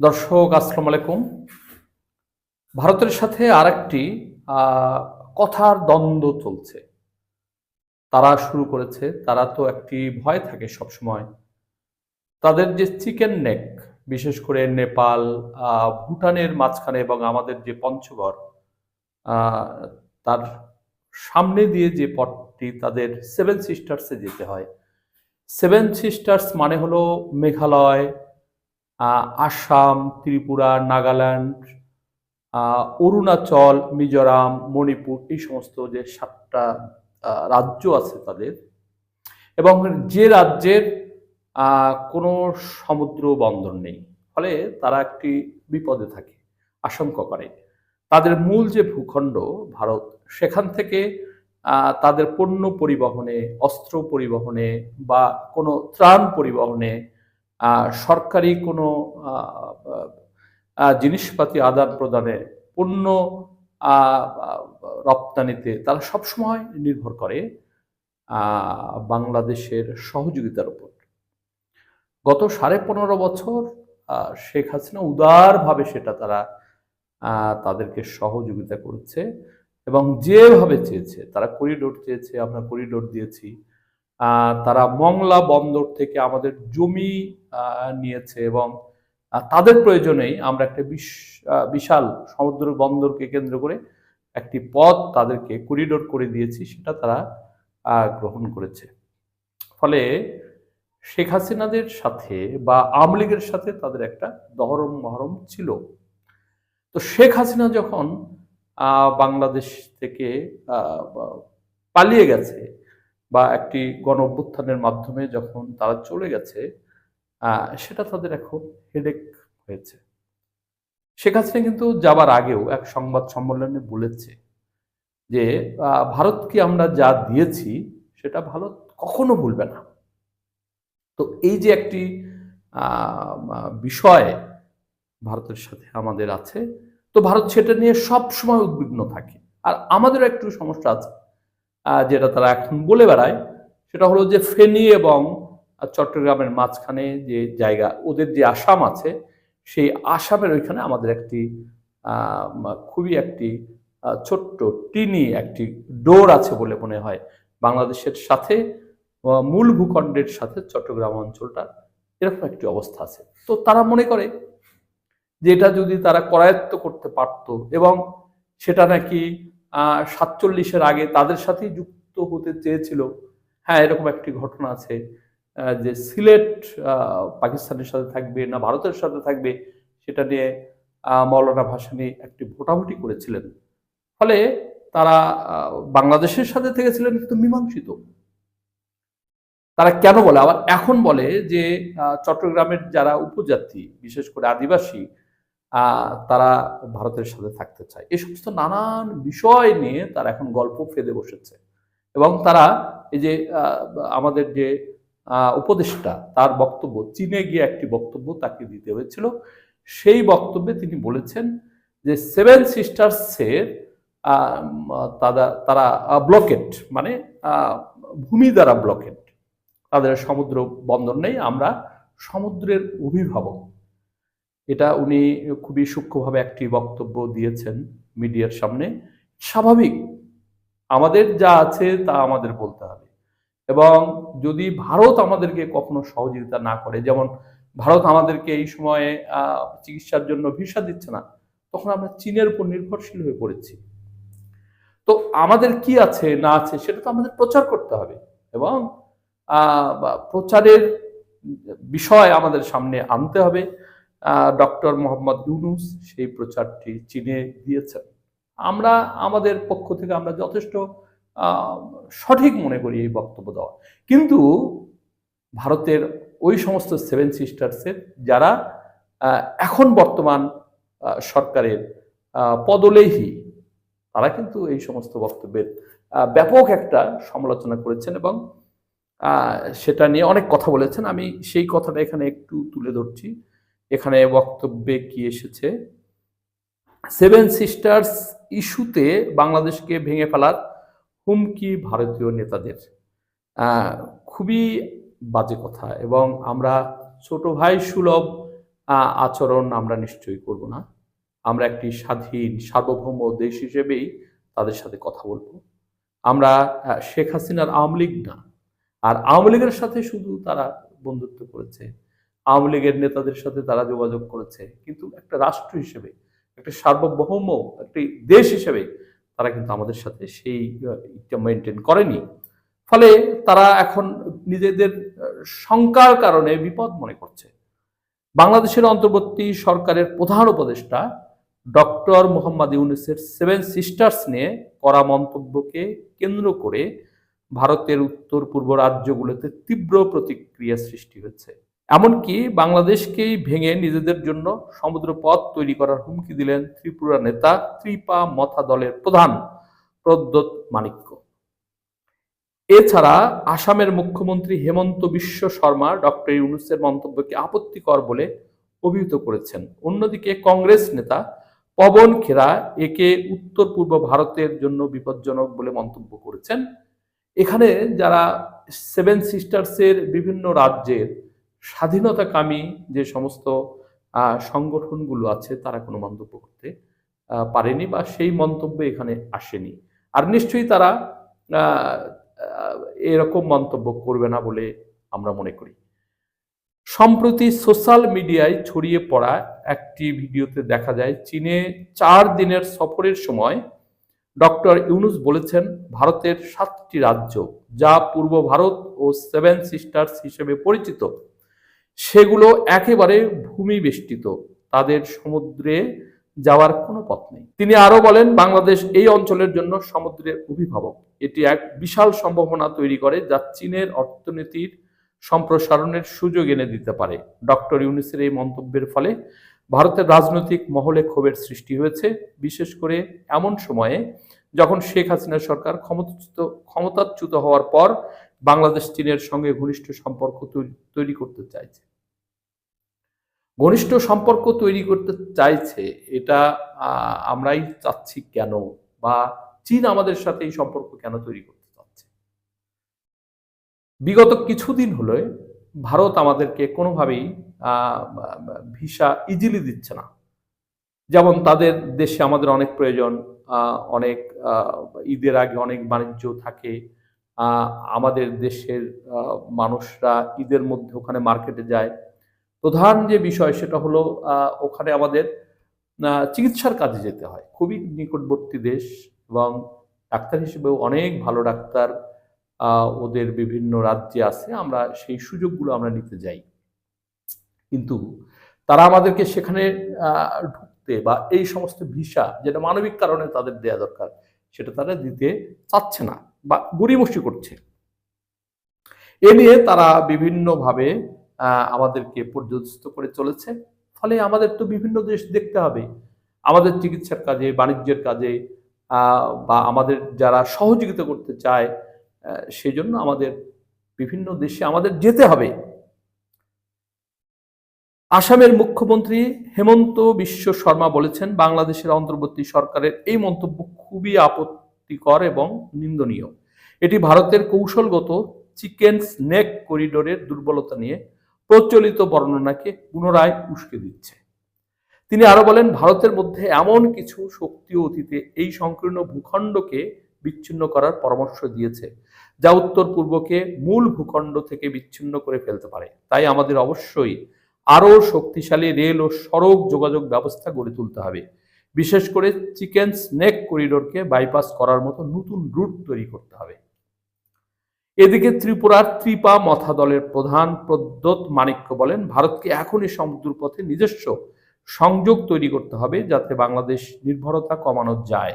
দর্শক আসসালামু আলাইকুম। ভারতের সাথে আরেকটি আহ, কথার দ্বন্দ্ব চলছে। তারা শুরু করেছে তারা তো একটি ভয় থাকে সব সময় তাদের যে চিকেন নেক বিশেষ করে নেপাল ভুটানের মাঝখানে এবং আমাদের যে পঞ্চগড় তার সামনে দিয়ে যে পথটি তাদের সেভেন সিস্টার্সে যেতে হয়। সেভেন সিস্টার্স মানে হলো মেঘালয় আসাম, ত্রিপুরা, নাগাল্যান্ড অরুণাচল, মিজোরাম, মণিপুর এই সমস্ত যে সাতটা রাজ্য আছে তাদের। এবং যে রাজ্যের কোনো সমুদ্র বন্দর নেই, ফলে তারা একটি বিপদে থাকে, আশঙ্কা করে। তাদের মূল যে ভূখণ্ড ভারত, সেখান থেকে তাদের পণ্য পরিবহনে, অস্ত্র পরিবহনে বা কোনো ত্রাণ পরিবহনে সরকারি কোনো জিনিসপাতি আদান প্রদানে পণ্য রপ্তানিতে তারা সবসময় নির্ভর করে বাংলাদেশের সহযোগিতার উপর। গত সাড়ে পনেরো বছর শেখ হাসিনা উদারভাবে সেটা তারা তাদেরকে সহযোগিতা করেছে এবং যেভাবে চেয়েছে, তারা করিডোর চেয়েছে, আমরা করিডোর দিয়েছি। তারা মংলা বন্দর থেকে আমাদের জমি নিয়েছে এবং তাদের প্রয়োজনেই আমরা একটা বিশ- বিশাল সমুদ্র বন্দরকে কেন্দ্র করে একটি পথ তাদেরকে করিডোর করে দিয়েছি, সেটা তারা গ্রহণ করেছে। ফলে শেখ হাসিনাদের সাথে বা আওয়ামী লীগের সাথে তাদের একটা দহরম মহরম ছিল। তো শেখ হাসিনা যখন বাংলাদেশ থেকে পালিয়ে গেছে বা একটি গণ অভ্যুত্থানের মাধ্যমে যখন তারা চলে গেছে সেটা তাদের এখন হেডেক হয়েছে। শেখ হাসিনা কিন্তু যাবার আগেও এক সংবাদ সম্মেলনে বলেছে যে ভারতকে আমরা যা দিয়েছি, সেটা ভারত কখনো ভুলবে না। তো এই যে একটি বিষয় ভারতের সাথে আমাদের আছে, তো ভারত সেটা নিয়ে সব সময় উদ্বিগ্ন থাকে। আর আমাদেরও একটু সমস্যা আছে। যেটা তারা এখন বলে বেড়ায়, সেটা হলো যে ফেনী এবং চট্টগ্রামের মাঝখানে যে জায়গা, ওদের যে আসাম আছে, সেই আসামের ওইখানে আমাদের একটি খুবই একটি ছোট্ট টিনি একটি ডোর আছে বলে মনে হয়। বাংলাদেশের সাথে মূল ভূখণ্ডের সাথে চট্টগ্রাম অঞ্চলটা এরকম একটি অবস্থা আছে। তো তারা মনে করে যে এটা যদি তারা করায়ত্ত করতে পারত এবং সেটা নাকি সাতচল্লিশের আগে তাদের সাথেই যুক্ত হতে চেয়েছিল। হ্যাঁ এরকম একটি ঘটনা আছে যে সিলেট পাকিস্তানের সাথে থাকবে না ভারতের সাথে থাকবে, সেটা নিয়ে মৌলানা ভাসানী একটি ভোটাভুটি করেছিলেন। ফলে তারা বাংলাদেশের সাথে থেকেছিলেন কিন্তু মীমাংসিত। তারা কেন বলে? আবার এখন বলে যে চট্টগ্রামের যারা উপজাতি, বিশেষ করে আদিবাসী তারা ভারতের সাথে থাকতে চায়। এই সমস্ত নানান বিষয় নিয়ে তারা এখন গল্প ফেদে বসেছে। এবং তারা এই যে আমাদের যে উপদেষ্টা, তার বক্তব্য, চীনে গিয়ে একটি বক্তব্য তাকে দিতে হয়েছিল। সেই বক্তব্যে তিনি বলেছেন যে সেভেন সিস্টার্সের তারা তারা ব্লকেট মানে ভূমি দ্বারা ব্লকেট তাদের সমুদ্র বন্দর নেই, আমরা সমুদ্রের অভিভাবক। এটা উনি খুবই সূক্ষ্মভাবে একটি বক্তব্য দিয়েছেন মিডিয়ার সামনে। স্বাভাবিক, আমাদের যা আছে তা আমাদের বলতে হবে। এবং যদি ভারত আমাদেরকে কখনো সহযোগিতা না করে, যেমন ভারত আমাদেরকে এই সময়ে চিকিৎসার জন্য ভিসা দিচ্ছে না, তখন আমরা চীনের উপর নির্ভরশীল হয়ে পড়েছি। তো আমাদের কি আছে, না আছে, সেটা তো আমাদের প্রচার করতে হবে। এবং প্রচারের বিষয় আমাদের সামনে আনতে হবে। ডক্টর মোহাম্মদ ইউনুস সেই প্রচারটি চীনে দিয়েছেন। আমরা, আমাদের পক্ষ থেকে আমরা যথেষ্ট সঠিক মনে করি এই বক্তব্য দেওয়া। কিন্তু ভারতের ওই সমস্ত সেভেন সিস্টার্সের যারা এখন বর্তমান সরকারের পদলেহী, তারা কিন্তু এই সমস্ত বক্তব্যের ব্যাপক একটা সমালোচনা করেছেন এবং সেটা নিয়ে অনেক কথা বলেছেন। আমি সেই কথাটা এখানে একটু তুলে ধরছি। এখানে বক্তব্যে কি এসেছে? সেভেন সিস্টার্স ইস্যুতে বাংলাদেশকে ভেঙে ফেলার হুমকি ভারতীয় নেতাদের। খুবই বাজে কথা এবং আমরা ছোট ভাই সুলভ আচরণ আমরা নিশ্চয়ই করব না। আমরা একটি স্বাধীন, সার্বভৌম দেশ হিসেবেই তাদের সাথে কথা বলব। আমরা শেখ হাসিনার আওয়ামী লীগ না। আর আওয়ামী লীগের সাথে শুধু তারা বন্ধুত্ব করেছে। আওয়ামী লীগের নেতাদের সাথে তারা যোগাযোগ করেছে। কিন্তু একটা রাষ্ট্র হিসেবে, একটা সার্বভৌম একটি দেশ হিসেবে তারা কিন্তু আমাদের সাথে সেই মেনটেন করেনি। ফলে তারা এখন নিজেদের শঙ্কার কারণে বিপদ মনে করছে। বাংলাদেশের অন্তর্বর্তী সরকারের প্রধান উপদেষ্টা ডক্টর মোহাম্মদ ইউনুসের সেভেন সিস্টার্স নিয়ে করা মন্তব্যকে কেন্দ্র করে ভারতের উত্তর পূর্ব রাজ্যগুলোতে তীব্র প্রতিক্রিয়া সৃষ্টি হয়েছে। এমনকি বাংলাদেশকেই ভেঙে নিজেদের জন্য সমুদ্রপথ তৈরি করার হুমকি দিলেন ত্রিপুরা নেতা ত্রিপা মথা দলের প্রধান প্রদ্যোৎ মাণিক্য এছাড়া আসামের মুখ্যমন্ত্রী হেমন্ত বিশ্ব শর্মা, ডক্টর ইউনুসের মন্তব্যকে আপত্তিকর বলে অভিহিত করেছেন। অন্যদিকে কংগ্রেস নেতা পবন খেরা একে উত্তর পূর্ব ভারতের জন্য বিপজ্জনক বলে মন্তব্য করেছেন। এখানে যারা সেভেন সিস্টার্সের বিভিন্ন রাজ্যের স্বাধীনতাকামী যে সমস্ত সংগঠনগুলো আছে, তারা কোনো মন্তব্য করতে পারেনি বা সেই মন্তব্য এখানে আসেনি। আর নিশ্চয়ই তারা এরকম মন্তব্য করবে না বলে আমরা মনে করি। সম্প্রতি সোশ্যাল মিডিয়ায় ছড়িয়ে পড়া একটি ভিডিওতে দেখা যায়, চীনে চার দিনের সফরের সময় ডক্টর ইউনুস বলেছেন, ভারতের সাতটি রাজ্য, যা পূর্ব ভারত ও সেভেন সিস্টার্স হিসেবে পরিচিত সেগুলো একেবারে ভূমি বেষ্টিত তাদের সমুদ্রে যাওয়ার কোনো পথ নেই। তিনি আরও বলেন, বাংলাদেশ এই অঞ্চলের জন্য সমুদ্রের অভিভাবক। এটি এক বিশাল সম্ভাবনা তৈরি করে যা চীনের অর্থনীতির সম্প্রসারণের সুযোগ এনে দিতে পারে। ডক্টর ইউনিসের এই মন্তব্যের ফলে ভারতের রাজনৈতিক মহলে ক্ষোভের সৃষ্টি হয়েছে। বিশেষ করে এমন সময়ে যখন শেখ হাসিনা সরকার ক্ষমতাচ্যুত ক্ষমতাচ্যুত হওয়ার পর বাংলাদেশ, চীনের সঙ্গে ঘনিষ্ঠ সম্পর্ক তৈরি- করতে চাইছে। ঘনিষ্ঠ সম্পর্ক তৈরি করতে চাইছে, এটা আমরাই চাচ্ছি কেন? বা চীন আমাদের সাথে এই সম্পর্ক কেন তৈরি করতে চাচ্ছে? বিগত কিছুদিন হলে ভারত আমাদেরকে কোনোভাবেই ভিসা ইজিলি দিচ্ছে না। যেমন তাদের দেশে আমাদের অনেক প্রয়োজন অনেক ঈদের আগে অনেক বাণিজ্য থাকে আমাদের দেশের মানুষরা ঈদের মধ্যে ওখানে মার্কেটে যায়। প্রধান যে বিষয় সেটা হলো ওখানে আমাদের চিকিৎসার কাজে যেতে হয়। খুবই নিকটবর্তী দেশ এবং ডাক্তার হিসেবেও অনেক ভালো ডাক্তার ওদের বিভিন্ন রাজ্যে আছে। আমরা সেই সুযোগগুলো আমরা নিতে যাই। কিন্তু তারা আমাদেরকে সেখানে ঢুকতে বা এই সমস্ত ভিসা যেটা মানবিক কারণে তাদের দেয়া দরকার, সেটা তারা দিতে চাচ্ছে না। বা গড়িমসি করছে। এ নিয়ে তারা বিভিন্নভাবে আমাদেরকে পর্যদস্ত করে চলেছে। ফলে আমাদের তো বিভিন্ন দেশ দেখতে হবে। আমাদের চিকিৎসার কাজে বাণিজ্যের কাজে বা আমাদের যারা সহযোগিতা করতে চায় আহ, সেজন্য আমাদের বিভিন্ন দেশে আমাদের যেতে হবে। আসামের মুখ্যমন্ত্রী হেমন্ত বিশ্ব শর্মা বলেছেন বাংলাদেশের অন্তর্বর্তী সরকারের এই মন্তব্য খুবই আপত্তিকর এবং নিন্দনীয়। এটি ভারতের কৌশলগত চিকেন স্নেক করিডোরের দুর্বলতা নিয়ে প্রচলিত বর্ণনাকে পুনরায় উস্কে দিচ্ছে। তিনি আরও বলেন, ভারতের মধ্যে এমন কিছু শক্তি অতীতে এই সংকীর্ণ ভূখণ্ডকে বিচ্ছিন্ন করার পরামর্শ দিয়েছে, যা উত্তর পূর্বকে মূল ভূখণ্ড থেকে বিচ্ছিন্ন করে ফেলতে পারে। তাই আমাদের অবশ্যই আরও শক্তিশালী রেল ও সড়ক যোগাযোগ ব্যবস্থা গড়ে তুলতে হবে, বিশেষ করে চিকেন স্নেক করিডোরকে বাইপাস করার মতো নতুন রুট তৈরি করতে হবে। এদিকে ত্রিপুরার ত্রিপা মথা দলের প্রধান প্রদ্যোত মাণিক্য বলেন, ভারতকে এখনই সমুদ্রপথে নিজস্ব সংযোগ তৈরি করতে হবে যাতে বাংলাদেশ নির্ভরতা কমানো যায়।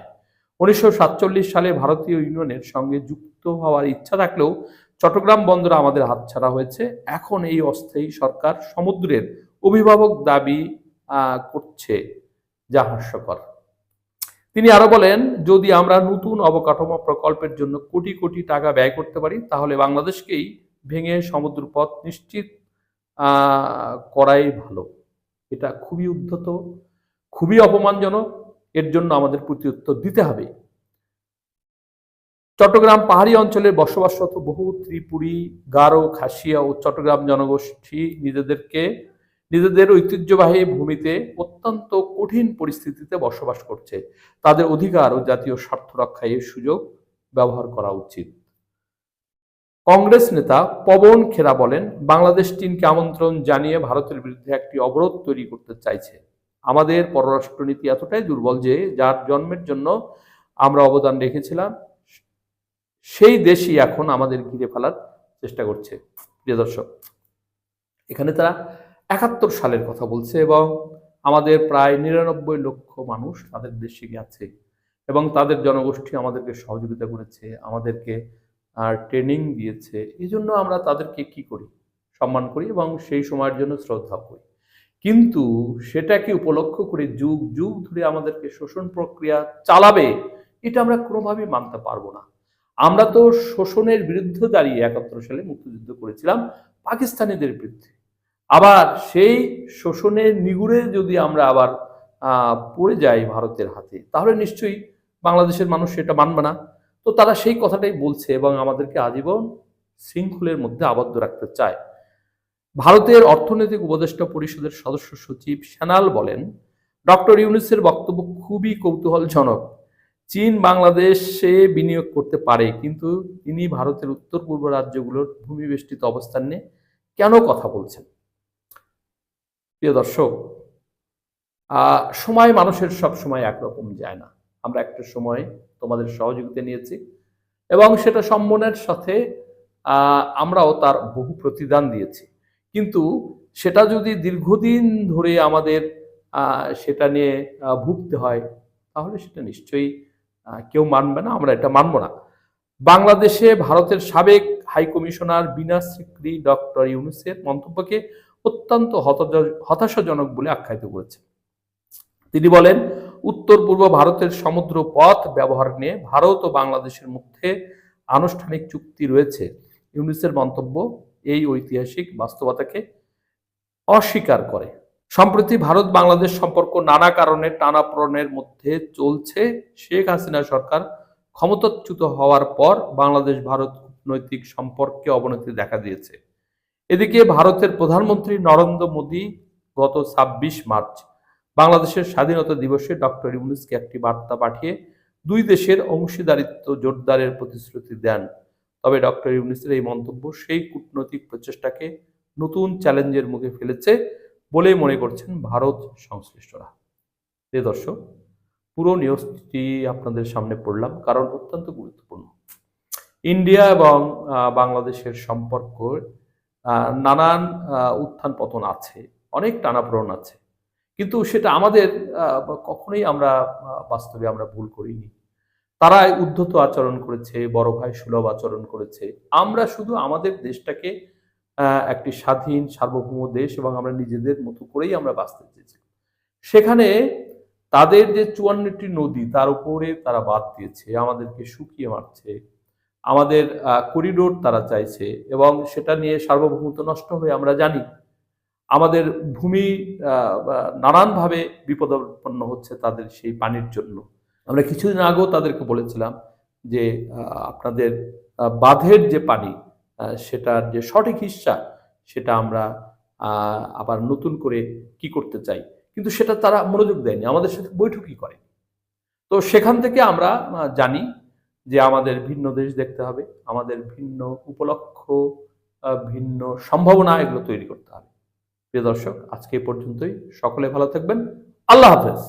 উনিশশো সাতচল্লিশ সালে ভারতীয় ইউনিয়নের সঙ্গে যুক্ত হওয়ার ইচ্ছা থাকলেও চট্টগ্রাম বন্দর আমাদের হাতছাড়া হয়েছে। এখন এই অস্থায়ী সরকার সমুদ্রের অভিভাবক দাবি করছে যা হাস্যকর। তিনি আরও বলেন, যদি আমরা নতুন অবকাঠামো প্রকল্পের জন্য কোটি কোটি টাকা ব্যয় করতে পারি, তাহলে বাংলাদেশকেই ভেঙে সমুদ্রপথ নিশ্চিত করাই ভালো। এটা খুবই উদ্ধত, খুবই অপমানজনক। এর জন্য আমাদের প্রত্যুত্তর দিতে হবে। চট্টগ্রাম পাহাড়ি অঞ্চলের বসবাসরত বহু ত্রিপুরী, গারো, খাসিয়া ও চট্টগ্রাম জনগোষ্ঠী নিজেদেরকে নিজেদের ঐতিহ্যবাহী ভূমিতে অত্যন্ত কঠিন পরিস্থিতিতে বসবাস করছে। তাদের অধিকার ও জাতীয় স্বার্থ রক্ষায় সুযোগ ব্যবহার করা উচিত। কংগ্রেস নেতা পবন খেরা বলেন, বাংলাদেশ চীনকে আমন্ত্রণ জানিয়ে ভারতের বিরুদ্ধে একটি অবরোধ তৈরি করতে চাইছে। আমাদের পররাষ্ট্রনীতি এতটাই দুর্বল যে, যার জন্মের জন্য আমরা অবদান রেখেছিলাম, সেই দেশই এখন আমাদের ঘিরে ফেলার চেষ্টা করছে। প্রিয় দর্শক, এখানে তারা একাত্তর সালের কথা বলছে এবং আমাদের প্রায় নিরানব্বই লক্ষ মানুষ তাদের দেশে গেছে এবং তাদের জনগোষ্ঠী আমাদেরকে সহযোগিতা করেছে, আমাদেরকে, আর ট্রেনিং দিয়েছে। এই জন্য আমরা তাদেরকে কি করি? সম্মান করি এবং সেই সময়ের জন্য শ্রদ্ধা করি। কিন্তু সেটাকে উপলক্ষ করে যুগ যুগ ধরে আমাদেরকে শোষণ প্রক্রিয়া চালাবে, এটা আমরা কোনোভাবেই মানতে পারব না। আমরা তো শোষণের বিরুদ্ধে দাঁড়িয়ে একাত্তর সালে মুক্তিযুদ্ধ করেছিলাম, পাকিস্তানিদের বিরুদ্ধে। আবার সেই শোষণের নিগুড়ে যদি আমরা আবার পড়ে যাই ভারতের হাতে, তাহলে নিশ্চয়ই বাংলাদেশের মানুষ সেটা মানবে না। তো তারা সেই কথাটাই বলছে এবং আমাদেরকে আজীবন শৃঙ্খলের মধ্যে আবদ্ধ রাখতে চায়। ভারতের অর্থনৈতিক উপদেষ্টা পরিষদের সদস্য সচিব সেনাল বলেন, ডক্টর ইউনুসের বক্তব্য খুবই কৌতূহলজনক। চীন বাংলাদেশে বিনিয়োগ করতে পারে, কিন্তু তিনি ভারতের উত্তর পূর্ব রাজ্যগুলোর ভূমিবেষ্টিত অবস্থান নিয়ে কেন কথা বলছেন? প্রিয় দর্শক সময় মানুষের সব সময় একরকম যায় না। আমরা একটা সময় তোমাদের সহযোগিতা নিয়েছি এবং সেটা সম্মানের সাথে আমরাও তার বহু প্রতিদান দিয়েছি। কিন্তু সেটা যদি দীর্ঘদিন ধরে আমাদের সেটা নিয়ে ভুগতে হয়, তাহলে সেটা নিশ্চয়ই কেউ মানবে না, আমরা এটা মানব না। বাংলাদেশে ভারতের সাবেক হাইকমিশনার বিনা সিক্রি ডক্টর ইউনুসের মন্তব্যকে অত্যন্ত হতাশাজনক বলে আখ্যায়িত করেছে। তিনি বলেন, উত্তর পূর্ব ভারতের সমুদ্র পথ ব্যবহার নিয়ে ভারত ও বাংলাদেশের মধ্যে আনুষ্ঠানিক চুক্তি রয়েছে। ইউনিসের মন্তব্য, এই ঐতিহাসিক বাস্তবতাকে অস্বীকার করে। সম্প্রতি ভারত বাংলাদেশ সম্পর্ক নানা কারণে টানাপড়নের মধ্যে চলছে। শেখ হাসিনা সরকার ক্ষমতাচ্যুত হওয়ার পর বাংলাদেশ ভারত কূটনৈতিক সম্পর্কে অবনতি দেখা দিয়েছে। এদিকে ভারতের প্রধানমন্ত্রী নরেন্দ্র মোদী গত ছাব্বিশ মার্চ বাংলাদেশের স্বাধীনতা দিবসে ডক্টর ইউনুসকে একটি বার্তা পাঠিয়ে দুই দেশের অংশীদারিত্ব জোরদারের প্রতিশ্রুতি দেন। তবে ডক্টর ইউনুসের এই মন্তব্য সেই কূটনৈতিক প্রচেষ্টাকে নতুন চ্যালেঞ্জের মুখে ফেলেছে বলে মনে করছেন ভারত সংশ্লিষ্টরা। প্রিয় দর্শক, পুরো নিউজটি আপনাদের সামনে পড়লাম কারণ অত্যন্ত গুরুত্বপূর্ণ। ইন্ডিয়া এবং বাংলাদেশের সম্পর্ক নানান উত্থান পতন আছে, অনেক টানাপোড়ন আছে। কিন্তু সেটা আমাদের কখনোই আমরা বাস্তবে আমরা ভুল করিনি। তারা উদ্ধত আচরণ করেছে, বড় ভাই সুলভ আচরণ করেছে। আমরা শুধু আমাদের দেশটাকে একটি স্বাধীন, সার্বভৌম দেশ এবং আমরা নিজেদের মতো করেই আমরা বাঁচতে চেয়েছি। সেখানে তাদের যে চুয়ান্নটি নদী, তার উপরে তারা বাদ দিয়েছে, আমাদেরকে শুকিয়ে মারছে। আমাদের করিডোর তারা চাইছে এবং সেটা নিয়ে সার্বভৌমত্ব নষ্ট হয়ে আমরা জানি। আমাদের ভূমি নানানভাবে বিপদাপন্ন হচ্ছে তাদের সেই পানির জন্য। আমরা কিছুদিন আগেও তাদেরকে বলেছিলাম যে আপনাদের বাঁধের যে পানি সেটার যে সঠিক হিস্সা সেটা আমরা আবার নতুন করে কি করতে চাই। কিন্তু সেটা তারা মনোযোগ দেয়নি, আমাদের সাথে বৈঠকই করে তো সেখান থেকে আমরা জানি যে আমাদের ভিন্ন দেশ দেখতে হবে, আমাদের ভিন্ন উপলক্ষ ভিন্ন সম্ভাবনা এগুলো তৈরি করতে হবে। প্রিয় দর্শক, আজকে পর্যন্তই। সকলে ভালো থাকবেন। আল্লাহ হাফেজ।